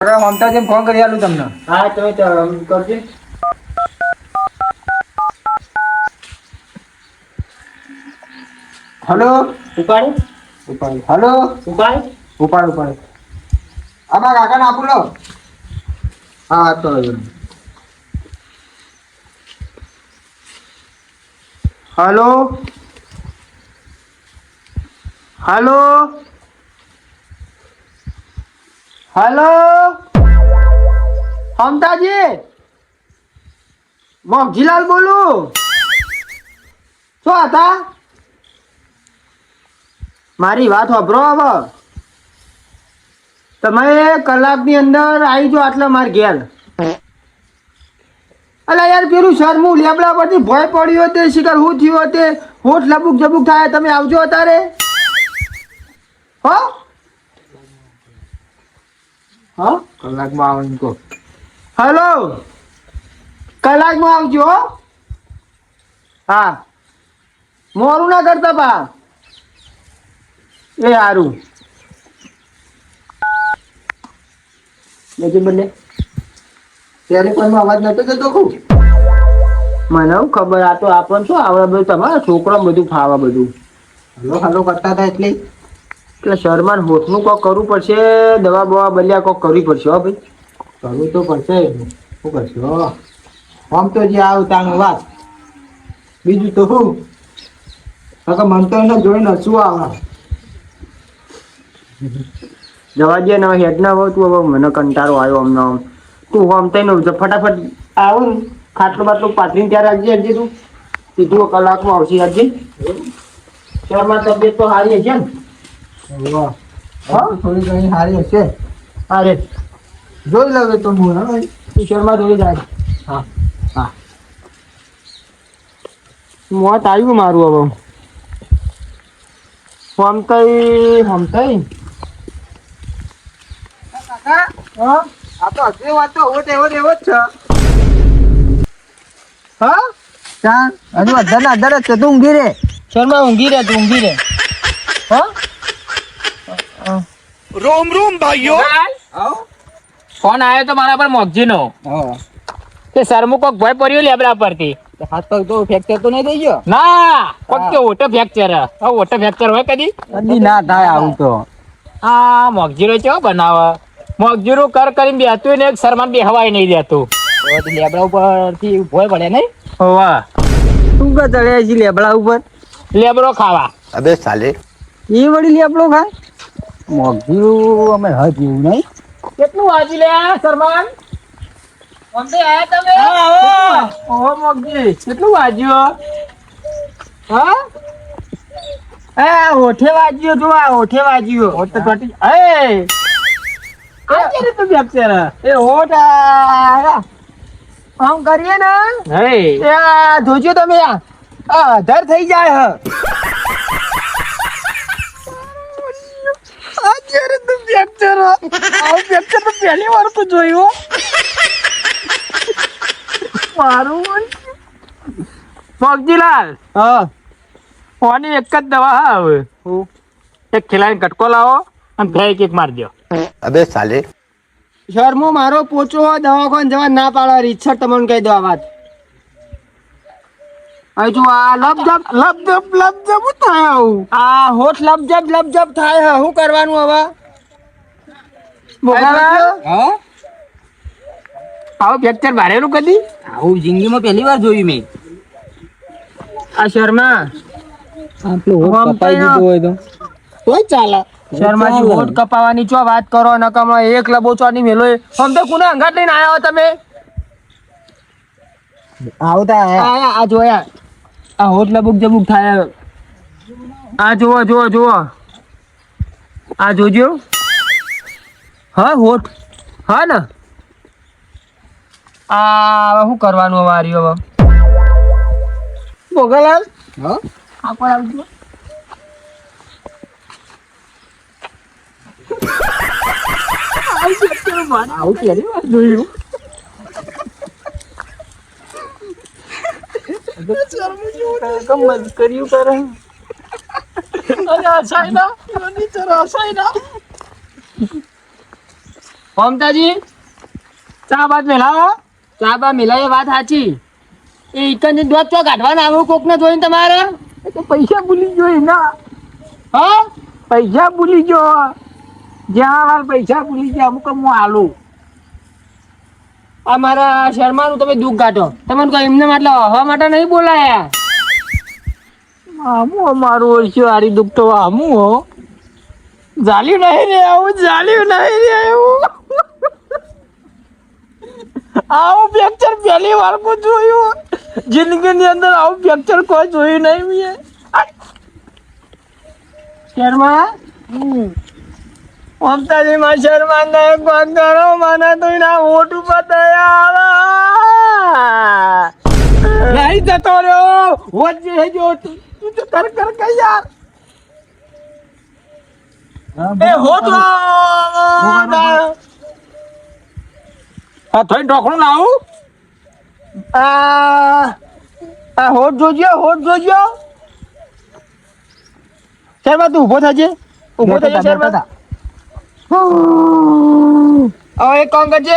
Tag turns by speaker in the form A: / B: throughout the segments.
A: કાકા મમતા જેમ ફોન કરી આલું તમને?
B: હા તો કરજો.
A: હલો?
B: ઉપાડો.
A: ઉપાડ. હલો?
B: ઉપાડો.
A: ઉપાડ ઉપાડ. આમાં કાકાને આપું લો. હા તો hello? Hello? Hello Mamtaji Mogjilal બોલું શું હતા મારી વાત વાપરો હવે તમે કલાકની અંદર આવી જાઓ આટલા માર ઘેર અલા યાર પેલું શરમું લેબડા પરથી ભય પડ્યો તે શિકાર હું થયું તે હોઠ લબુક જબુક થાય તમે આવજો અત્યારે હો હા?
B: કલાકમાં આવો એમ કહો.
A: હલો કલાકમાં આવજો હો. મોરું ના કરતા પા એ સારું બીજું બને. ત્યારે પણ અવાજ નતો જતો કુ મને હું ખબર આ તો આપણને શું આવડે બધું તમારા છોકરા બધું ફાવા બધું. હલો હલો કરતા હતા એટલે? એટલે શર્માન હોઠનું કોક કરવું પડશે દવા બવા બલ્યા કોક કરવી પડશે હો ભાઈ. કરવું તો પડશે શું કરશે? આમ તો જે આવ તાનું વાત. બીજું તો શું? કાકા મન તો એને જોઈને હસવું આવે. જવા દે ને હેડ ના હોય તું હવે મને કંટાળો આવ્યો અમને આમ. તું આમ તઈને ફટાફટ આવું ને. ખાટલું બાટલું પાથરીને ત્યારે આવજે હજી તું. સીધું કલાકમાં આવશે હજી. શર્મા તબિયત તો સારી હશે ને? થોડી ઘણી સારી હશે. અરે જોઈ લઉં તો હું હા શહેરમાં થોડી જાય. હા. હા. મોત આવ્યું મારું હવે. હમતાઈ હમતાઈ કાકા હા? આ તો હજી વાત તો ઓટ એવો એવો જ છે. હા? ચાલ. હજુ અધર અધર જ છે. તું ઊંઘી રે. શર્મા ઊંઘી રે તું ઊંઘી રે. હા?
C: રોમ રોમ ભાઈઓ.
B: ફોન આવ્યો તો મારા પર મોગજી નો તે સરમુ કોક ભય પડ્યો લેબડા પરથી.
A: હાથ પગ તો ફ્રેક્ચર તો નહીં થઈ ગયો?
B: ના કોક કે ઓટો ફ્રેક્ચર. હવે ઓટો ફ્રેક્ચર હોય કદી?
A: કદી ના થાય આવું તો.
B: આ મોગજીરો ચેવો બનાવે. મોગજીરું કર કરીને બેતું ને એક શરમાન બે હવાય નહીં દેતું.
A: લેબડા ઉપરથી ભોય પડે નહીં?
B: હોવા.
A: તું કા ચડ્યા છે લેબડા ઉપર?
B: લેબડો ખાવા.
C: અબે સાલે.
A: એ વળી લેબડો ખાય? મોઘ્યું અમે હજ નહીં.
B: કેટલું વાજી લે શરમાન અમને આયા તમે? ઓહો મોગજી કેટલું વાજ્યો હા? એ ઓઠે વાગ્યો જો આ ઓઠે વાજ્યો ઓઠ તો કટી એ! આ કેરી તું
A: એ હોટ આમ કરીએ ને?
B: હે.
A: એ જોજો તમે આ. આ અધર થઈ જાય હ
B: આ કેરી બેપચેર આવું બેપચેર તો પહેલી વાર તો જોયું મારું મોગજીલાલ
A: હા.
B: ઓની એક જ દવા હા હવે. એક ખીલાઈને કટકો લાવો અને ફેંક એક મારી દો
C: અબે સાલે.
A: શર્મો મારો પોચો દવાખાન જવા ના પાડે રીતસર તમને કહી દો આ વાત. હજુ આ લપજપ લપજપ લપજપ થાય આવું આ હોઠ લપજપ લપજપ થાય હે. શું કરવાનું હવે? હા?
B: આવું ફ્રેક્ચર મારેલું કદી?
A: આવું જિંદગીમાં પહેલી વાર જોયું મેં.
B: આ શર્મા.
A: આપણું
B: હોઠ કપાઈ દીધું
A: હોય તો. તોય ચાલે.
B: શર્માજી હોઠ કપાવાની ચો વાત કરો નકામાં એક લબોચો ની મેલો હમ તો કુના અંગાત લઈને આયા હો તમે?
A: આવતા
B: આ આ જોયા. આ હોઠ લબુક જબુક થાય. આ જુઓ જુઓ જુઓ. આ જોજો. હા હોઠ હા ને? આ હવે શું કરવાનું હવે આર્યો હવે? ભોગાલાલ
A: હા?
B: આ કોણ આવજો
A: આવું પહેલી વાર જોયું
B: ગમત કર્યું કરે. અરે આ સાઈના નીચે આ સાઈના
A: મમતાજી ચા બાદ મેલાવો ચા બા મેલાવે વાત સાચી. એ ઈકન દોત તો કાઢવાના આવું કોક ને જોઈને તમારે? એ તો પૈસા ભૂલી ગયો એના. હા? પૈસા ભૂલી ગયો. જ્યાં વાર પૈસા ભૂલી ગયા અમુક હું હાલું. આ મારા શર્માનું તમે દુઃખ કાઢો. તમને કહો એમને એટલે હવા માટે નહીં બોલાયા? આમું અમારું ઓળખ્યું હારી દુઃખ તો આમું હો. જાલ્યું નહીં રે આવું જાલ્યું નહીં રે આવું. આવું પિક્ચર પહેલી વાર કો જોયું. જિંદગીની અંદર આવું પિક્ચર કોઈ જોયું નહીં મેં શર્મા? મમતાજી માં શર્મા ને કોક કરો મને તો એના ઓટ ઉપર દયા નહીં જતો રહ્યો. હોજ જે હે જો તું તું કર કર કે યાર. એ હોત આ થોડી ઢોકણું લાવું આ આ હોટ જોજો હોટ જોજો શર્મા તું ઊભો થજે. ઊભો થજે શર્મા હવે એક કોમ કરજે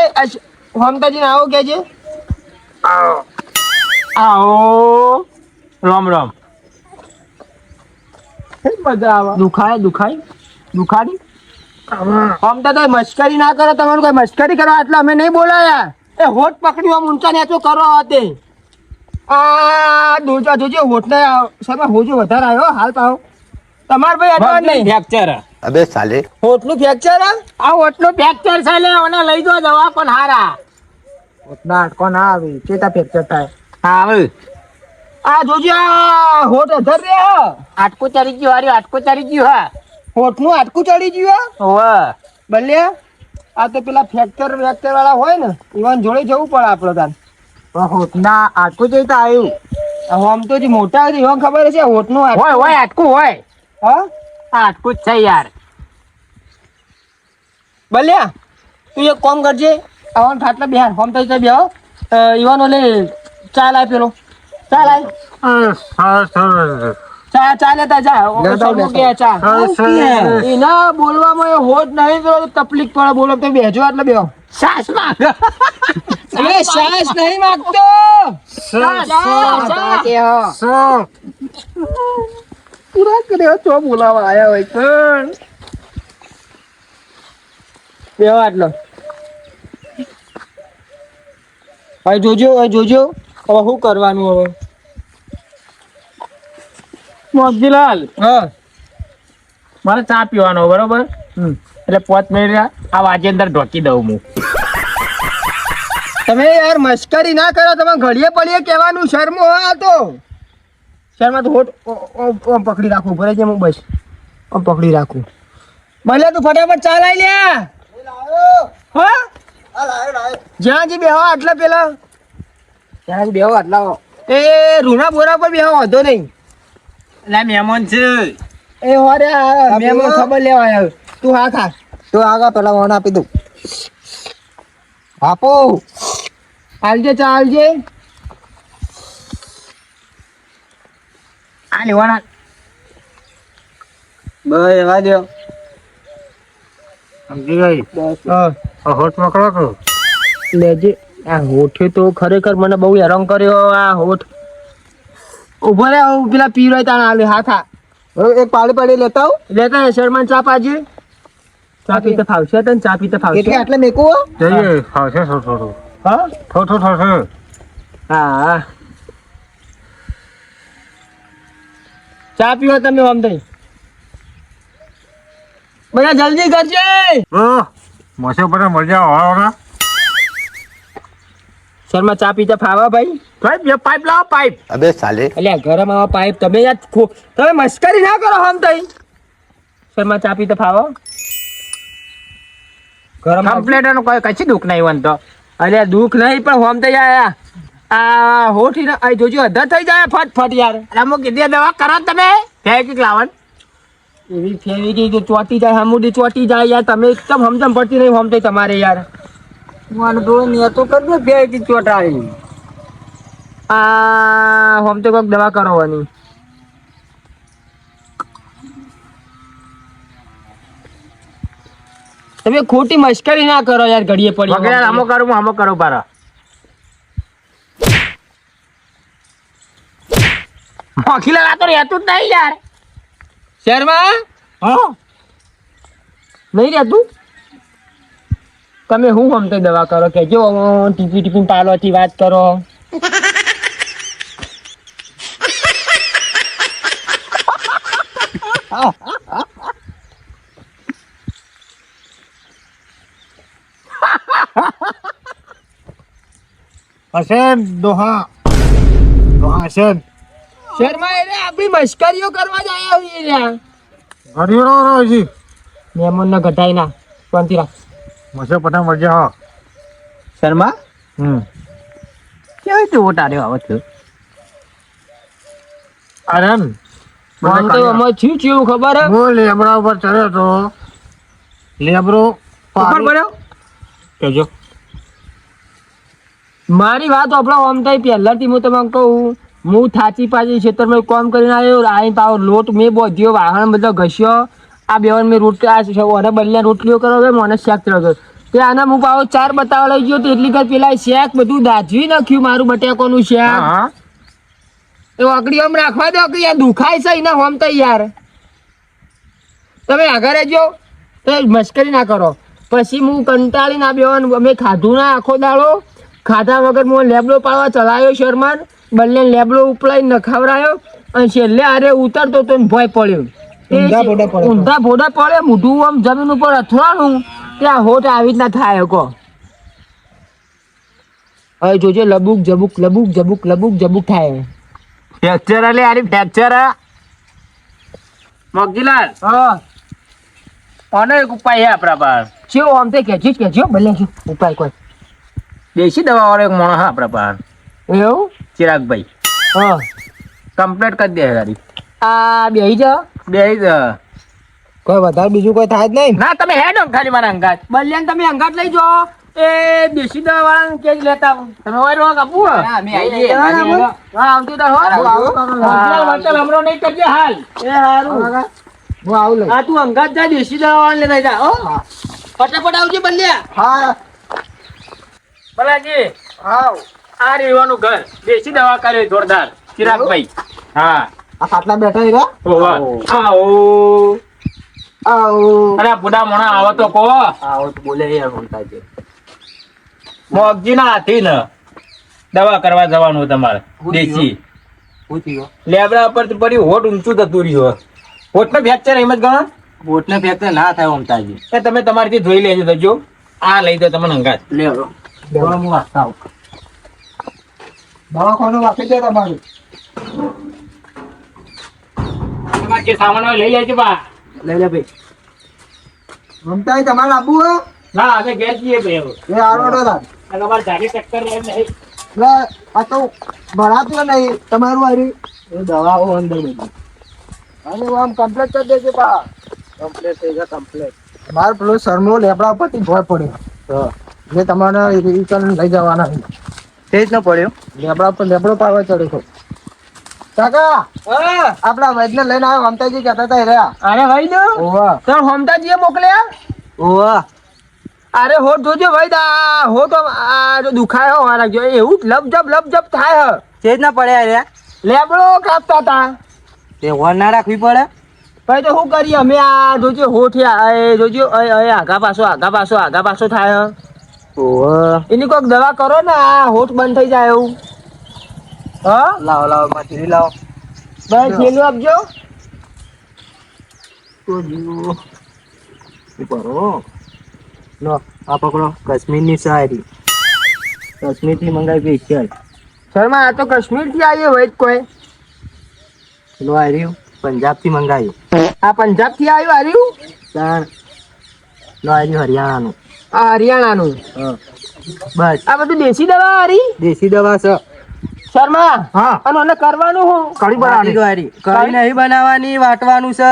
A: મમતાજીને આવો કહેજે. આવો. રામ રામ. મજા આવે. દુખાય દુખાય. દુખાડી. મમતા તો મસ્કરી ના કરો તમારું કોઈ મશ્કરી કરો એટલે અમે નહીં બોલાયા. એ હોટ પકડ્યો આમ ઊંચા નેચો કરો તે. આ દોજો જોજો હોઠ ને સાહેબ હોજો વધારે આવ્યો હાલ પાવ તમાર ભાઈ અડવાન નહીં.
B: ફ્રેક્ચર
C: અબે સાલે.
A: હોટનું ફ્રેક્ચર આ હોટનું ફ્રેક્ચર સાલે લે ઓને લઈ જો દવા પણ હારા? હોટના અટકો ના આવે ચેતા ફ્રેક્ચર થાય.
B: હા આવે
A: આ જોજો આ હોટ અધર રે આટકો ચારી ગયો હારી આટકો ચારી ગયો હા. હોટનું આટકું ચડી ગયું હા. ભલે આ તો પેલા ફેક્ચર ફ્રેક્ચર વાળા હોય ને ઈવન જોડે જવું પડે આપણે તાન હોટના હાડકું જઈ તો આવ્યું આમ તો જે મોટા હતી એવા ખબર છે હોટનું હોય હોય આટકું હોય. હા? આટકું જ છે યાર. ભલે તું એક કોમ કરજે આવન ખાટલા બિહાર હોમ તો બે ઈવન ઓલે ચાલ આય પેલો. ચાલ લાય ચા ચાલે તા જા. ચા. એના બોલવામાં એ હોટ નહીં તો તકલીફ પડે. બોલો તો બેજો એટલે બેહો. સાસમાં. એ સાસ નહીં માંગતો. પૂરા કર્યો તો બોલાવા આયા હોય પણ બેહો આટલો. હવે જોજો હવે જોજો. હવે શું કરવાનું હવે?
B: મોતીલાલ
A: હા.
B: મારે ચા પીવાનો બરોબર? એટલે પોત મિનિટ આ વાજે અંદર ઢોકી દઉં હું.
A: તમે યાર મસ્કરી ના કરો તમે ઘડીએ પડીએ કહેવાનું શર્મો હોય આ તો. શર્મા તો હોટ ઓ- ઓ- ઓમ પકડી રાખું ભરે છે હું બસ. ઓમ પકડી રાખું. ભલે તું ફટાફટ ચા લાવી લે. હા? જ્યાં જી બેહો આટલા પેલા. જ્યાં જી બેહો આટલા. એ રૂના બોરા પર બેહો વાંધો નહીં.
B: એટલે મહેમાન છે.
A: એ હોરે મેં ખબર લેવા આવ્યો. તું હા ખા તું આગા પેલા વણ આપી દઉં. આપો હાલજે ચાલજે
B: આ લેવાના
A: બસ એવા દો
B: સમજી ગઈ?
A: હા.
B: હોટ પકડો છો
A: લેજે આ હોઠે તો ખરેખર મને બહુ હેરાન કર્યો આ હોઠ. ઊભો રે હું પેલા પીરો તાણ આલે હા ખા એક પાડી પાડી લેતા હું લેતા શર્માન ચા પાજે. ચા પીતે ફાવશે તને ચા પીતે ફાવશે. એટલે મેકો
B: જઈએ ફાવશે થોડું થોડું.
A: હા?
B: થોડું થશે
A: હા. ચા પીવો તમે આમ થઈ બધા જલ્દી કરજે.
B: મોસે પર મજા આવે
A: શર્મા ચા પીતા ફાવા ભાઈ?
B: પાઇપ બે પાઇપ લાવો પાઇપ.
C: અબે સાલે.
A: અલ્યા ગરમ આવા પાઇપ તમે યાર ખો- તમે મસ્કરી ના કરો હમ તઈ. શર્મા ચા પીતા ફાવો? ગરમ
B: કમ્પ્લેટ એનું કોઈ કશી દુઃખ નહીં વનતો
A: અલ્યા દુઃખ નહીં પણ હોમ તઈ આયા. આ હોઠી ના આ જોજો અધર થઈ જાય ફટ ફટ યાર.
B: હું કીધી દવા કરો તમે. ફેકી લાવન
A: એવી ફેવી ગઈ કે ચોટી જાય હમુડી ચોટી જાય યાર. તમે એકદમ હમદમ પડતી નહીં હોમ તઈ તમારે યાર.
B: મને થોડું નેતો કરી બેથી ચોટાડી.
A: આ હોમ તો કોઈક દવા કરવાની. તમે ખોટી મશ્કરી ના કરો યાર ઘડીએ પડી
B: વગર આમો કરું હું આમો કરું પારા મોખીલા રાતો રહેતું જ નહીં યાર.
A: શહેરમાં
B: હા.
A: નહીં રહેતું? તમે હું ગમતે દવા કરો કે જો ટીપી ટીપી પાલોથી વાત કરો?
B: હસેન દોહા. દોહા હસેન.
A: શર્મા એટલે આપણી મશ્કરીઓ કરવા જ આયા હોઈએ યાર
B: ઘડીનો રહો જી
A: મહેમાન ને ઘટાઈ ના શાંતિ રાખ.
B: મસે પઠાણ વળજે હો
A: શર્મા?
B: હમ.
A: કેવી રીતે ઓટ આર્યો આવો છું
B: આનંદ
A: આમ તો અમે થયું થયું ખબર હે?
B: હું લેબડા ઉપર ચડ્યો તો લેબરો
A: ઉપર પડ્યો?
B: કેજો.
A: મારી વાત આપણો આમ થાય પહેલાથી હું તમને કહું હું થાચી પાછી ખેતરમાં કામ કરીને આવ્યો આઈ પાવ લોટ મેં બોધ્યો વાહણ બધો ઘસ્યો આ બેવન મેં રોટ આ ઓને બદલે રોટલીઓ કરો હવે મને શેક ચડ્યો તે આના હું પાછો ચાર બતાવવા લઈ ગયો એટલી કર પેલા શેક બધું દાજવી નાખ્યું મારું બટેકોનું શેક. એ વાકડી આમ રાખવા દો કે યાર દુખાય છે એના હોમ તો યાર. તમે આગળ રહેજો. તો મશ્કરી ના કરો. પછી હું કંટાળીને આ બેવાન અમે ખાધું ના આખો દાડો. ખાધા વગર હું લેબડો પાડવા ચલાવ્યો શર્માન. બંને લેબડો ઉપલાઈ નખાવરાયો. અને છેલ્લે આરે ઉતરતો તો ભય પડ્યો.
D: ઊંધા ભોંડા પડે.
A: ઊંધા ભોડા પડે મોઢું આમ જમીન ઉપર અથડાણું ત્યાં હોઠ આવી રીતના થાય કો હવે જોજે લબુક જબુક લબુક જબુક લબુક જબુક થાય
B: ફ્રેક્ચર એટલે આરી ફ્રેક્ચર મગજીલાલ
A: હા.
B: અને એક ઉપાય છે આપણા પાસે
A: શિવ આમ તે કહેજો જ કહેજો ભલે શું ઉપાય કોઈ.
B: દેશી દવા વાળો એક માણસ હા આપણા પાસે
A: એવું?
B: ચિરાગભાઈ.
A: હા.
B: કમ્પ્લીટ કરી દે ગાડી
A: આ બેહી જાઓ.
B: બે
D: કોઈ વધારે બીજું કોઈ થાય જ નહીં.
B: ના તમે હેડો ને ખાલી મારા અંગાત.
A: બલિયાન તમે અંગાત લઈ જો એ દેશી દવા વાળા કે જ લેતા તમે હોય રોગ આપવું હા
B: મે આવી જઈએ.
A: હા, આવતી તો હો.
D: આવો, આવો.
A: હા, વળતર હમણો નહીં કરજે હાલ. એ હારું.
D: હું આવું લઈ.
A: હા તું અંગાત જા દેશી દવા વાળા લેતા જા હો. ફટાફટ આવજે બલિયા.
D: હા.
B: બલાજી.
D: આવ.
B: આ રહેવાનું ઘર. દેશી દવા કરે જોરદાર. ચિરાગભાઈ. હા.
D: આ ખાટલા બેઠા રહ્યા
B: આવો.
D: આવો.
B: અરે બુડા મોણા આવો તો કો
D: આવો તો બોલે યાર છે
B: મોગજી ના હાથી ને દવા કરવા જવાનું તમારે દેશી. લેબડા પર પડી હોટ ઊંચું થતું રહ્યું હોટ ને ફ્રેક્ચર એમ જ ગણો
D: બોટને ફેંકતે ના થાય ઓમતાજી
B: એ તમે તમારીથી જોઈ લેજો જો આ લઈ દો તમને અંગાત.
D: લેવો દવા હું વાંચતા દવાખાનું વાંચી દે તમારું.
B: તમારે જે સામાન હોય લઈ લેજો બા.
D: લઈ લે ભાઈ. મમતાજી તમારે આપવું હે?
B: ના અમે ઘેર જઈએ ભાઈ
D: એ આરો ડોલા
B: આ તમારે જાડી ચક્કર લે નહીં.
D: એટલે આ તો ભરાતું નહીં તમારું હારી. એ દવાઓ અંદર બધી. અને હું આમ કમ્પ્લેટ કરી દેજો બા. કમ્પ્લેટ થઈ જાય કમ્પ્લેટ મારે પેલો શર્મો લેબડા પરથી ભોય પડ્યો. જે તમારે રિટર્ન લઈ જવાના છે. તે જ ન પડ્યો. લેબડા પર લેબડો પાડવા ચડ્યો કાકા આપણા વૈદને લઈને આવ્યો હમતાજી કહેતા હતા રહ્યા.
A: અરે ભાઈ દો
D: ઓવા
A: તો હોમતાજીએ મોકલ્યા?
D: ઓવા
A: અરે હો જોજો ભાઈ દા હો તો આ જો દુખાયો હોય રાખજો એવું લબ જબ લબ જબ થાય હ.
D: તેજ ના પડ્યા રે
A: લેબડો કાપતા હતા.
D: તે હોર ના રાખવી પડે.
A: ભાઈ તો શું કરીએ અમે આ જોજો હોઠ આ- એ જોજો આગા પાછો આગા પાછો આગા પાછો થાય હ.
D: ઓવા
A: એની કોઈક દવા કરો ને આ હોઠ બંધ થઈ જાય એવું. હા?
D: લાવો લાવો મટીરી લાવો
A: ભાઈ થેલું આપજો.
D: તો જીવો કરો લો આ પકડો. કાશ્મીરની સારી કાશ્મીરથી મંગાવી સ્પેશિયલ
A: શર્મા આ તો કાશ્મીરથી આવ્યો હોય કોઈ.
D: લો પંજાબ પંજાબથી મંગાવ્યું
A: આ પંજાબથી આવ્યું હાર્યું
D: તાણ. લો હરિયાણા હરિયાણાનું.
A: આ હરિયાણાનું.
D: બસ.
A: આ બધું દેશી દવા હારી
D: દેશી દવા છે.
A: શર્મા
D: હા.
A: અને મને કરવાનું હું.
D: કઢી બનાવવાની. કઢી નહીં બનાવવાની વાટવાનું છે.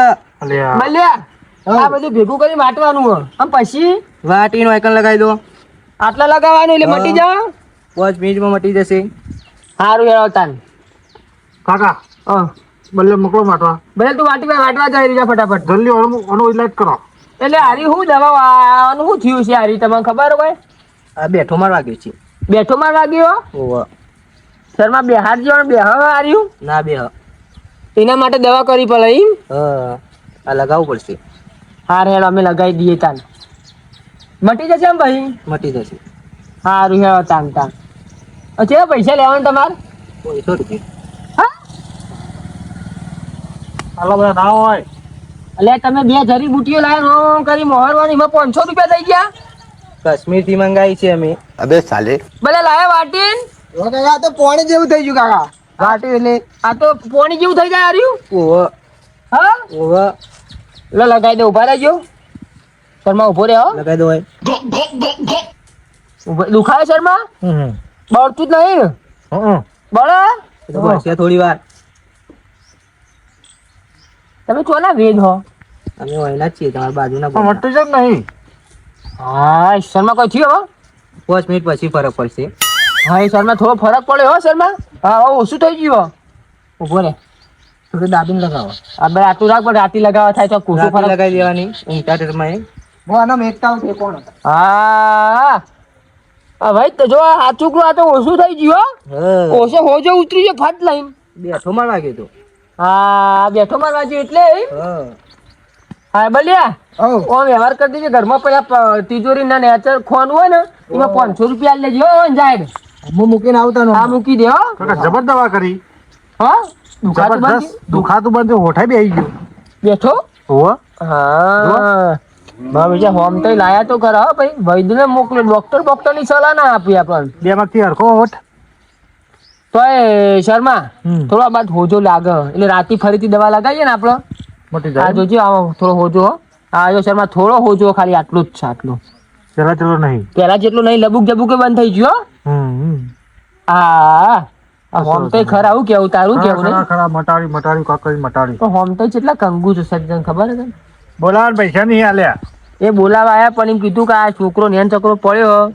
A: મલ્યા આ બધું ભેગું કરી વાટવાનું હો આમ પછી?
D: વાટીનો આઇકન લગાવી દો.
A: આટલા લગાવવાનું એટલે મટી જાવ
D: પાંચ મિનિટમાં મટી જશે.
A: સારું હેળવતાન
D: કાકા
A: હા.
D: બલ્લે મોકલો માટવા.
A: ભલે તું વાટી વાટવા જઈ રહ્યા ફટાફટ.
D: જલ્દી ઓનો ઇલાજ કરો.
A: એટલે હારી હું દવા આનું શું થયું છે હારી તમને ખબર હોય?
E: આ બેઠો મારવા ગયો છે.
A: બેઠો માં વાગ્યો?
E: ઓહો
A: શર્મા બેહાર જો બે હાર્યું
E: ના બે
A: એના માટે દવા કરી પડે એમ
E: આ લગાવવું પડશે.
A: હા હેડ અમે લગાવી દઈએ તાન. મટી જશે એમ ભાઈ?
E: મટી જશે.
A: સારું હેડ તાન તાન. અચ્છા પૈસા લેવાનું તમારે?
E: પૈસો રૂપિયા.
A: હા?
F: હાલો બધા ના હોય.
A: એટલે તમે બે જરી બુટીઓ લાવ્યા ઓમ કરી મોહરવાની એમાં પાંચસો રૂપિયા થઈ ગયા?
E: કશ્મીરથી મંગાવી છે અમે.
C: અબે સાલે.
A: ભલે લાવ્યા વાટીન?
E: આ તો પોણી જેવું થઈ ગયું કાકા. ઘાટી એટલે
A: આ તો પોણી જેવું થઈ જાય આર્યું
E: ઓહો.
A: હા?
E: ઓહો.
A: લો લગાઈ દે ઊભા રહેજો. શર્મા ઊભો રહે હો.
E: લગાઈ દો ભાઈ.
A: દુખાય શર્મા? બળતું જ નહીં? બળે?
E: બળશે થોડી વાર.
A: તમે કોના વેજ હો?
E: અમે વહીના જ છીએ તમારા બાજુના
F: પણ. મટતું જ નહીં.
A: હા શર્મા કોઈ થયો હો?
E: પાંચ મિનિટ પછી ફરક પડશે.
A: હા એ શર્મા થોડો ફરક પડ્યો હો શર્મા? હા ઓછું થઈ ગયું ઊભો રે.
E: થોડું દાબીને લગાવો.
A: આ બે આટલું રાખ પણ રાતી લગાવવા થાય તો કુસુ ફરક
E: લગાવી દેવાની ઊંચા ટેરમાં એ આનો મેકતા છે કોણ?
A: હા. હા ભાઈ તો જો આ છોકરો આ તો ઓછું થઈ ગયું ઓછો હોજો ઉતરી ગયો ફાટ લઈને.
E: બેઠો મારવા ગયો તો.
A: હા બેઠો મારવા ગયો એટલે
E: હા.
A: બલિયા બલ્યા
E: ઓ
A: ઓ વ્યવહાર કરી દેજો. ઘરમાં પેલા પ- તિજોરી ના નેચર ખોન હોય ને એમાં પાંચસો રૂપિયા લેજો જાય
E: હું મૂકીને આવતા
A: આ મૂકી દે હો.
F: કાકા જબર દવા કરી.
A: હા? દુખાતું બંધ
F: દુખાતું બંધ હોઠાઈ બે આવી ગયું.
A: બેઠો?
F: હો?
A: હા. બા બીજા હોમ તો લાયા તો ખરા ભાઈ. વૈદ્યને મોકલો ડોક્ટર ડોક્ટરની સલાહ ના આપી આપણને
F: બે માંથી હરખો હોઠ.
A: શર્મા. થોડો બાદ હોજો લાગે એટલે રાતી ફરીથી દવા લગાવીએ ને આપડે.
F: મટી
A: આ જોજો આવો થોડો હોજો. આ જો શર્મા થોડો હોજો ખાલી આટલું જ છે આટલું.
F: પેલા જેટલું નહીં.
A: પેલા જેટલું નહીં લબુક જબુકે બંધ થઈ ગયો આ હોમ તો ખરા આવું કેવું તારું
F: ખરા
A: કેવું
F: મટાડી મટાડી કાકડી મટાડી.
A: તો હોમ તો કેટલા કંગુ છે સજ્જન ખબર છે
F: બોલાવા પૈસા નહીં આલ્યા
A: એ બોલાવા આયા પણ એમ કીધું કે આ છોકરો નેન છોકરો પડ્યો.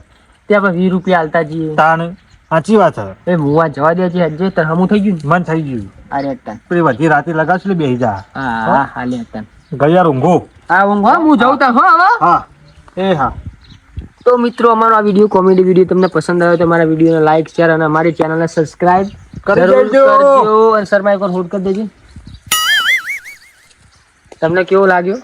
A: ત્યાં આપણે વીસ રૂપિયા આલતા જઈએ.
F: તાણ સાચી વાત છે.
A: એ હું જવા દે છે હજે તને હમું થઈ ગયું
F: મન થઈ ગયું.
A: અરે
F: પેલી વધી રાતે લગાવશું લે બેહી જા
A: હા હા? હાલે અટન
F: ગયા ઊંઘો.
A: હા ઊંઘ હું જઉં તા હો હવે?
F: હા. એ હા.
A: તો મિત્રો અમારો આ વીડિયો કોમેડી વીડિયો તમને પસંદ આવ્યો તો અમારા વિડીયોને લાઈક શેર અને અમારી ચેનલને સબસ્ક્રાઇબ
F: કરી દેજો.
A: અને શર્મા એકવાર હોલ્ડ કરી દેજો. તમને કેવો લાગ્યો?